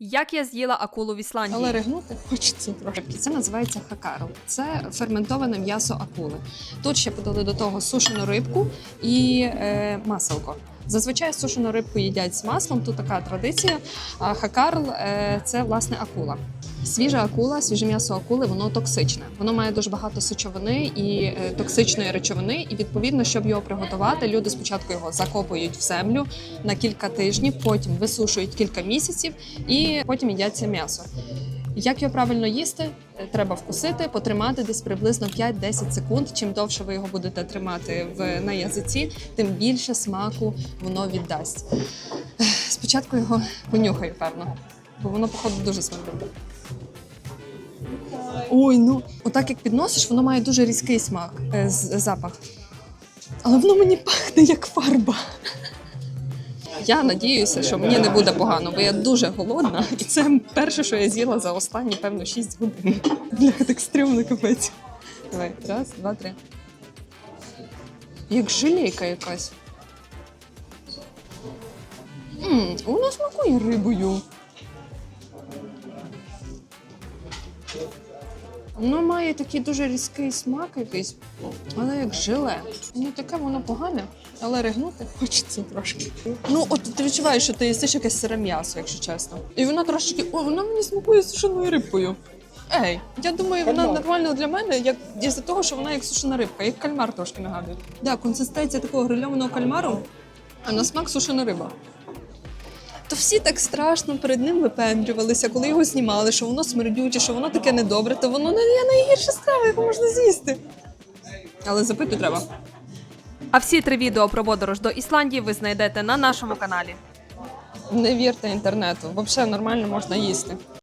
Як я з'їла акулу в Ісландії? Але ригнути хочеться трошки. Це називається хакарл. Це ферментоване м'ясо акули. Тут ще подали до того сушену рибку і е, маселко. Зазвичай сушену рибку їдять з маслом, тут така традиція. А хакарл е, це власне акула. Свіжа акула, свіже м'ясо акули, воно токсичне. Воно має дуже багато сечовини і е, токсичної речовини. І відповідно, щоб його приготувати, люди спочатку його закопують в землю на кілька тижнів, потім висушують кілька місяців і потім їдять м'ясо. Як його правильно їсти? Е, Треба вкусити, потримати десь приблизно 5-10 секунд. Чим довше ви його будете тримати в, на язиці, тим більше смаку воно віддасть. Спочатку його понюхаю, певно, бо воно, походу, дуже смердить. Ой, ну отак як підносиш, воно має дуже різкий смак, е, з- запах. Але воно мені пахне як фарба. Я надіюся, що мені не буде погано, бо я дуже голодна, і це перше, що я з'їла за останні, певно, 6 годин. Бля, так стрімно капець. Давай, раз, два, три. Як желейка якась. Мм, воно смакує рибою. Воно має такий дуже різкий смак якийсь, але як желе. Не таке воно погане, але ригнути хочеться трошки. Ну, от ти відчуваєш, що ти їсиш якесь сире м'ясо, якщо чесно. І воно трошки, о, воно мені смакує сушеною рибкою. Ей, я думаю, вона нормальна для мене, як із-за того, що вона як сушена рибка, як кальмар трошки нагадує. Да, консистенція такого грильованого кальмару, а на смак сушена риба. То всі так страшно перед ним випендрювалися, коли його знімали, що воно смердюче, що воно таке недобре, то воно не є найгірша страва, яку можна з'їсти. Але запити треба. А всі три відео про подорож до Ісландії ви знайдете на нашому каналі. Не вірте інтернету, взагалі нормально можна їсти.